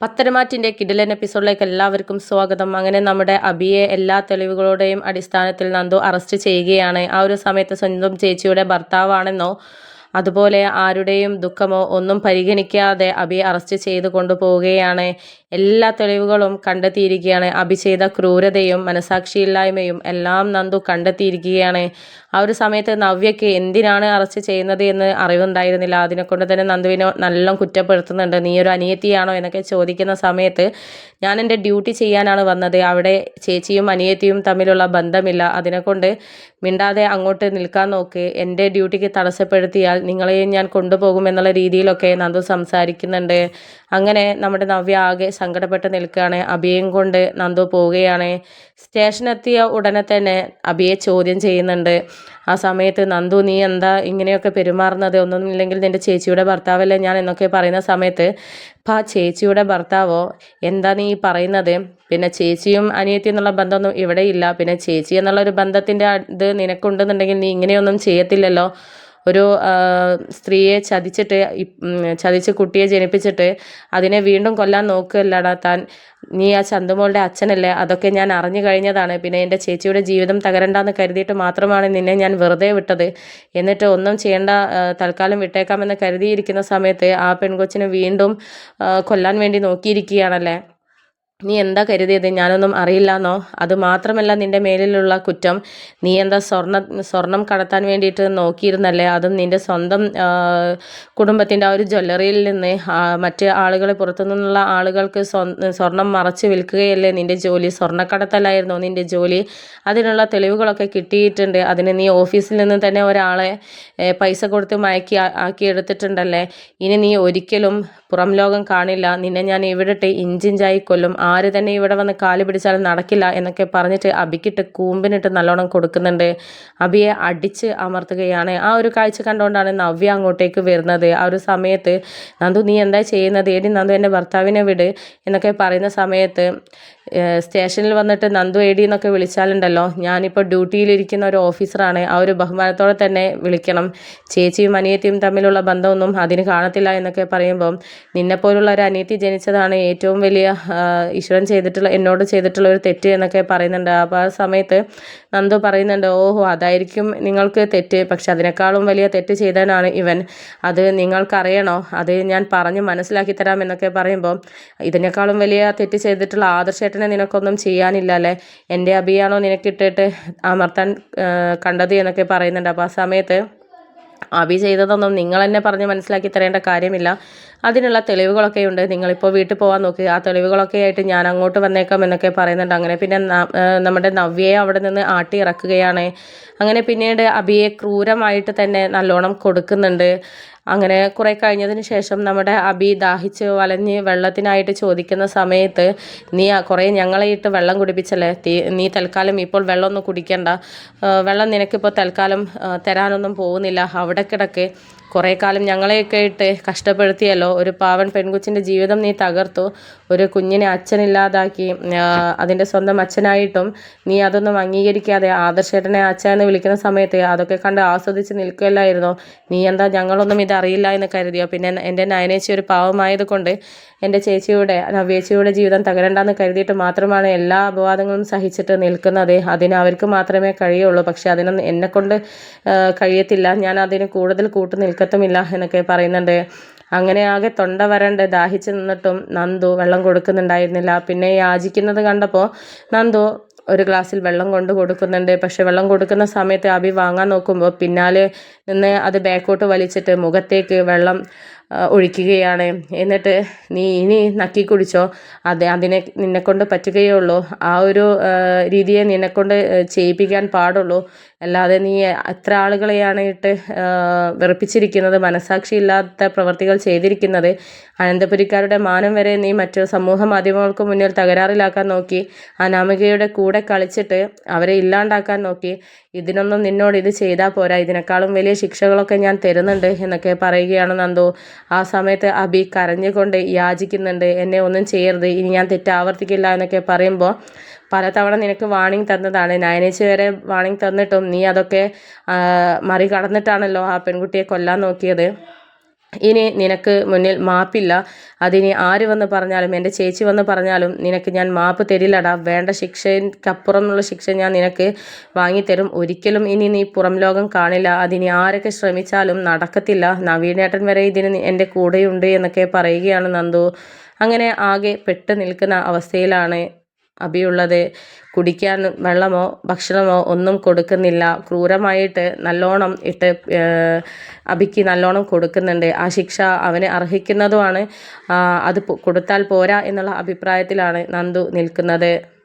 പത്തരമാറ്റിന്റെ കിടിലൻ എപ്പിസോഡിലേക്ക് എല്ലാവർക്കും സ്വാഗതം. അങ്ങനെ നമ്മുടെ അബിയെ എല്ലാ തെളിവുകളുടെയും അടിസ്ഥാനത്തിൽ നന്ദു അറസ്റ്റ് ചെയ്യുകയാണ്. ആ ഒരു സമയത്ത് സ്വന്തം ചേച്ചിയുടെ ഭർത്താവാണെന്നോ അതുപോലെ ആരുടെയും ദുഃഖമോ ഒന്നും പരിഗണിക്കാതെ അബി അറസ്റ്റ് ചെയ്ത് കൊണ്ടുപോവുകയാണ്. എല്ലാ തെളിവുകളും കണ്ടെത്തിയിരിക്കുകയാണ്. അബി ചെയ്ത ക്രൂരതയും മനസാക്ഷിയില്ലായ്മയും എല്ലാം നന്ദു കണ്ടെത്തിയിരിക്കുകയാണ്. ആ ഒരു സമയത്ത് നവ്യയ്ക്ക് എന്തിനാണ് അറസ്റ്റ് ചെയ്യുന്നത് എന്ന് അറിവുണ്ടായിരുന്നില്ല. അതിനെക്കൊണ്ട് തന്നെ നന്ദുവിനെ നല്ല കുറ്റപ്പെടുത്തുന്നുണ്ട്. നീ ഒരു അനിയത്തിയാണോ? എന്നൊക്കെ ചോദിക്കുന്ന സമയത്ത് ഞാൻ എന്റെ ഡ്യൂട്ടി ചെയ്യാനാണ് വന്നത്. അവിടെ ചേച്ചിയും അനിയത്തിയും തമ്മിലുള്ള ബന്ധമില്ല. അതിനെക്കൊണ്ട് മിണ്ടാതെ അങ്ങോട്ട് നിൽക്കാൻ നോക്ക്. എന്റെ ഡ്യൂട്ടിക്ക് തടസ്സപ്പെടുത്തിയാൽ നിങ്ങളെയും ഞാൻ കൊണ്ടുപോകും എന്നുള്ള രീതിയിലൊക്കെ നന്ദു സംസാരിക്കുന്നുണ്ട്. അങ്ങനെ നമ്മുടെ നവ്യ ആകെ സങ്കടപ്പെട്ട് നിൽക്കുകയാണ്. അഭിയും കൊണ്ട് നന്ദു പോവുകയാണ്. സ്റ്റേഷനെത്തിയ ഉടനെ തന്നെ അഭിയെ ചോദ്യം ചെയ്യുന്നുണ്ട്. ആ സമയത്ത് നന്ദു നീ എന്താ ഇങ്ങനെയൊക്കെ പെരുമാറുന്നത്? ഒന്നുമില്ലെങ്കിൽ നിന്റെ ചേച്ചിയുടെ ഭർത്താവല്ലേ ഞാൻ? എന്നൊക്കെ പറയുന്ന സമയത്ത് പാ ചേച്ചിയുടെ ഭർത്താവോ? എന്താ നീ പറയുന്നത്? പിന്നെ ചേച്ചിയും അനിയത്തി എന്നുള്ള ബന്ധമൊന്നും ഇവിടെ ഇല്ല. പിന്നെ ചേച്ചി എന്നുള്ള ഒരു ബന്ധത്തിന്റെ ഇത് നിനക്കുണ്ടെന്നുണ്ടെങ്കിൽ നീ ഇങ്ങനെയൊന്നും ചെയ്യത്തില്ലല്ലോ. ഒരു സ്ത്രീയെ ചതിച്ചിട്ട് ചതിച്ച് കുട്ടിയെ ജനിപ്പിച്ചിട്ട് അതിനെ വീണ്ടും കൊല്ലാൻ നോക്കുകയല്ലടാ താൻ. നീ ആ ചന്തുമോളുടെ അച്ഛനല്ലേ? അതൊക്കെ ഞാൻ അറിഞ്ഞു കഴിഞ്ഞതാണ്. പിന്നെ എന്റെ ചേച്ചിയുടെ ജീവിതം തകരണ്ടെന്ന് കരുതിയിട്ട് മാത്രമാണ് നിന്നെ ഞാൻ വെറുതെ വിട്ടത്. എന്നിട്ട് ഒന്നും ചെയ്യേണ്ട തൽക്കാലം വിട്ടേക്കാമെന്ന് കരുതിയിരിക്കുന്ന സമയത്ത് ആ പെൺകൊച്ചിനെ വീണ്ടും കൊല്ലാൻ വേണ്ടി നോക്കിയിരിക്കുകയാണല്ലേ? നീ എന്താ കരുതിയത്? ഞാനൊന്നും അറിയില്ലെന്നോ? അത് മാത്രമല്ല നിന്റെ മേലിലുള്ള കുറ്റം. നീ എന്താ സ്വർണ സ്വർണം കടത്താൻ വേണ്ടിയിട്ട് നോക്കിയിരുന്നല്ലേ? അതും നിന്റെ സ്വന്തം കുടുംബത്തിന്റെ ആ ഒരു ജ്വല്ലറിയിൽ നിന്ന് മറ്റ് ആളുകളെ പുറത്തു നിന്നുള്ള ആളുകൾക്ക് സ്വർണം മറച്ച് വിൽക്കുകയല്ലേ നിന്റെ ജോലി? സ്വർണക്കടത്തല്ലായിരുന്നോ നിന്റെ ജോലി. അതിനുള്ള തെളിവുകളൊക്കെ കിട്ടിയിട്ടുണ്ട്. അതിന് നീ ഓഫീസിൽ നിന്ന് തന്നെ ഒരാളെ പൈസ കൊടുത്ത് മയക്കി ആക്കി എടുത്തിട്ടുണ്ടല്ലേ? ഇനി നീ ഒരിക്കലും പുറം ലോകം കാണില്ല. നിന്നെ ഞാൻ ഇവിടിട്ട് ഇഞ്ചിഞ്ചായി കൊല്ലും. ആര് തന്നെ ഇവിടെ വന്ന് കാൽ പിടിച്ചാലും നടക്കില്ല എന്നൊക്കെ പറഞ്ഞിട്ട് അബിക്കിട്ട് കൂമ്പിനിട്ട് നല്ലോണം കൊടുക്കുന്നുണ്ട്. അബിയെ അടിച്ച് അമർത്തുകയാണ്. ആ ഒരു കാഴ്ച കണ്ടുകൊണ്ടാണ് നവ്യ അങ്ങോട്ടേക്ക് വരുന്നത്. ആ ഒരു സമയത്ത് നന്ദു നീ എന്താ ചെയ്യുന്നത്? ഏടി നന്ദു എന്റെ ഭർത്താവിനെ വിട് എന്നൊക്കെ പറയുന്ന സമയത്ത് സ്റ്റേഷനിൽ വന്നിട്ട് നന്ദു ഏടി എന്നൊക്കെ വിളിച്ചാലുണ്ടല്ലോ. ഞാനിപ്പോൾ ഡ്യൂട്ടിയിലിരിക്കുന്ന ഒരു ഓഫീസറാണ്. ആ ഒരു ബഹുമാനത്തോടെ തന്നെ വിളിക്കണം. ചേച്ചിയും അനിയത്തിയും തമ്മിലുള്ള ബന്ധമൊന്നും അതിന് കാണത്തില്ല എന്നൊക്കെ പറയുമ്പം നിന്നെപ്പോലുള്ള ഒരു അനിയത്തി ജനിച്ചതാണ് ഏറ്റവും വലിയ ഈശ്വരൻ ചെയ്തിട്ടുള്ള എന്നോട് ചെയ്തിട്ടുള്ള ഒരു തെറ്റ് എന്നൊക്കെ പറയുന്നുണ്ട്. അപ്പോൾ ആ സമയത്ത് നന്ദു പറയുന്നുണ്ട് ഓഹോ അതായിരിക്കും നിങ്ങൾക്ക് തെറ്റ്. പക്ഷെ അതിനേക്കാളും വലിയ തെറ്റ് ചെയ്താനാണ് ഇവൻ. അത് നിങ്ങൾക്കറിയണോ? അത് ഞാൻ പറഞ്ഞ് മനസ്സിലാക്കി തരാം എന്നൊക്കെ പറയുമ്പോൾ ഇതിനേക്കാളും വലിയ തെറ്റ് ചെയ്തിട്ടുള്ള ആദർശേട്ടനെ നിനക്കൊന്നും ചെയ്യാനില്ല അല്ലേ? എന്റെ അഭിയാണോ നിനക്കിട്ടിട്ട് അമർത്താൻ കണ്ടത്? എന്നൊക്കെ പറയുന്നുണ്ട്. അപ്പോൾ ആ സമയത്ത് അഭി ചെയ്തതൊന്നും നിങ്ങൾ തന്നെ പറഞ്ഞ് മനസ്സിലാക്കി തരേണ്ട കാര്യമില്ല. അതിനുള്ള തെളിവുകളൊക്കെ ഉണ്ട്. നിങ്ങളിപ്പോൾ വീട്ടിൽ പോകാൻ നോക്കി. ആ തെളിവുകളൊക്കെ ആയിട്ട് ഞാൻ അങ്ങോട്ട് വന്നേക്കാം എന്നൊക്കെ പറയുന്നുണ്ട്. അങ്ങനെ പിന്നെ നമ്മുടെ നവ്യയെ അവിടെ നിന്ന് ആട്ടി ഇറക്കുകയാണ്. അങ്ങനെ പിന്നീട് അബിയെ ക്രൂരമായിട്ട് തന്നെ നല്ലോണം കൊടുക്കുന്നുണ്ട്. അങ്ങനെ കുറെ കഴിഞ്ഞതിന് ശേഷം നമ്മുടെ അബി ദാഹിച്ച് വലഞ്ഞ് വെള്ളത്തിനായിട്ട് ചോദിക്കുന്ന സമയത്ത് നീ കുറേ ഞങ്ങളെ ഇട്ട് വെള്ളം കുടിപ്പിച്ചല്ലേ? നീ തൽക്കാലം ഇപ്പോൾ വെള്ളമൊന്നും കുടിക്കണ്ട. വെള്ളം നിനക്കിപ്പോൾ തൽക്കാലം തരാനൊന്നും പോകുന്നില്ല. അവിടെ കിടക്ക്. കുറേ കാലം ഞങ്ങളെയൊക്കെ ഇട്ട് കഷ്ടപ്പെടുത്തിയല്ലോ. ഒരു പാവൻ പെൺകുച്ചിന്റെ ജീവിതം നീ തകർത്തു. ഒരു കുഞ്ഞിനെ അച്ഛനില്ലാതാക്കി. അതിന്റെ സ്വന്തം അച്ഛനായിട്ടും നീ അതൊന്നും അംഗീകരിക്കാതെ ആദർശേട്ടനെ അച്ഛൻ എന്ന് വിളിക്കുന്ന സമയത്ത് അതൊക്കെ കണ്ട് ആസ്വദിച്ച് നിൽക്കുകയല്ലായിരുന്നോ? നീ എന്താ ഞങ്ങളൊന്നും ഇതറിയില്ല എന്ന് കരുതിയോ? പിന്നെ എന്റെ നയനേച്ചി ഒരു പാവമായത് കൊണ്ട് എന്റെ ചേച്ചിയുടെ നവ്യേച്ചിയുടെ ജീവിതം തകരണ്ടെന്ന് കരുതിയിട്ട് മാത്രമാണ് എല്ലാ അപവാദങ്ങളും സഹിച്ചിട്ട് നിൽക്കുന്നത്. അതിന് അവർക്ക് മാത്രമേ കഴിയുള്ളൂ. പക്ഷെ അതിനൊന്നും എന്നെക്കൊണ്ട് കഴിയത്തില്ല. ഞാൻ അതിന് കൂടുതൽ കൂട്ടു നിൽക്കത്തുമില്ല എന്നൊക്കെ പറയുന്നുണ്ട്. അങ്ങനെ ആകെ തൊണ്ട വരണ്ട് ദാഹിച്ചു നിന്നിട്ടും നന്ദു വെള്ളം കൊടുക്കുന്നുണ്ടായിരുന്നില്ല. പിന്നെ യാചിക്കുന്നത് കണ്ടപ്പോൾ നന്ദു ഒരു ഗ്ലാസ്സിൽ വെള്ളം കൊണ്ട് കൊടുക്കുന്നുണ്ട്. പക്ഷെ വെള്ളം കൊടുക്കുന്ന സമയത്ത് അഭി വാങ്ങാൻ നോക്കുമ്പോൾ പിന്നാലെ നിന്ന് അത് ബാക്കോട്ട് വലിച്ചിട്ട് മുഖത്തേക്ക് വെള്ളം ഒഴിക്കുകയാണ്. എന്നിട്ട് നീ ഇനി നക്കി കുടിച്ചോ. അത് അതിനെ നിന്നെക്കൊണ്ട് പറ്റുകയുള്ളൂ. ആ ഒരു രീതിയെ നിന്നെക്കൊണ്ട് ചെയ്യിപ്പിക്കാൻ പാടുള്ളൂ. അല്ലാതെ നീ എത്ര ആളുകളെയാണ് ഇട്ട് വെറുപ്പിച്ചിരിക്കുന്നത് മനസാക്ഷിയില്ലാത്ത പ്രവർത്തികൾ ചെയ്തിരിക്കുന്നത്. അനന്തപുരിക്കാരുടെ മാനം വരെ നീ മറ്റു സമൂഹ മാധ്യമങ്ങൾക്ക് മുന്നിൽ തകരാറിലാക്കാൻ നോക്കി. അനാമികയുടെ കൂടെ കളിച്ചിട്ട് അവരെ ഇല്ലാണ്ടാക്കാൻ നോക്കി. ഇതിനൊന്നും നിന്നോട് ഇത് ചെയ്താൽ പോരാ. ഇതിനേക്കാളും വലിയ ശിക്ഷകളൊക്കെ ഞാൻ തരുന്നുണ്ട് എന്നൊക്കെ പറയുകയാണ് നന്ദു. ആ സമയത്ത് അബി കരഞ്ഞുകൊണ്ട് യാചിക്കുന്നുണ്ട് എന്നെ ഒന്നും ചെയ്യരുത് ഇനി ഞാൻ തെറ്റാവർത്തിക്കില്ല എന്നൊക്കെ പറയുമ്പോൾ പലതവണ നിനക്ക് വാണിംഗ് തന്നതാണ്. നയനേച്ചി വരെ വാണിംഗ് തന്നിട്ടും നീ അതൊക്കെ മറികടന്നിട്ടാണല്ലോ ആ പെൺകുട്ടിയെ കൊല്ലാൻ നോക്കിയത്. ഇനി നിനക്ക് മുന്നിൽ മാപ്പില്ല. അതിനി ആര് വന്ന് പറഞ്ഞാലും എന്റെ ചേച്ചി വന്ന് പറഞ്ഞാലും നിനക്ക് ഞാൻ മാപ്പ് തരില്ലടാ. വേണ്ട ശിക്ഷയ്ക്കപ്പുറമുള്ള ശിക്ഷ ഞാൻ നിനക്ക് വാങ്ങിത്തരും. ഒരിക്കലും ഇനി നീ പുറം ലോകം കാണില്ല. അതിനി ആരൊക്കെ ശ്രമിച്ചാലും നടക്കത്തില്ല. നവീനേട്ടൻ വരെ ഇതിന് എന്റെ കൂടെയുണ്ട് എന്നൊക്കെ പറയുകയാണ് നന്ദു. അങ്ങനെ ആകെ പെട്ട് നിൽക്കുന്ന അവസ്ഥയിലാണ് അഭിയുള്ളത് കുടിക്കാൻ വെള്ളമോ ഭക്ഷണമോ ഒന്നും കൊടുക്കുന്നില്ല. ക്രൂരമായിട്ട് നല്ലോണം ഇട്ട് അഭിക്ക് നല്ലോണം കൊടുക്കുന്നുണ്ട്. ആ ശിക്ഷ അവന് അർഹിക്കുന്നതുമാണ്. അത് കൊടുത്താൽ പോരാ എന്നുള്ള അഭിപ്രായത്തിലാണ് നന്ദു നിൽക്കുന്നത്.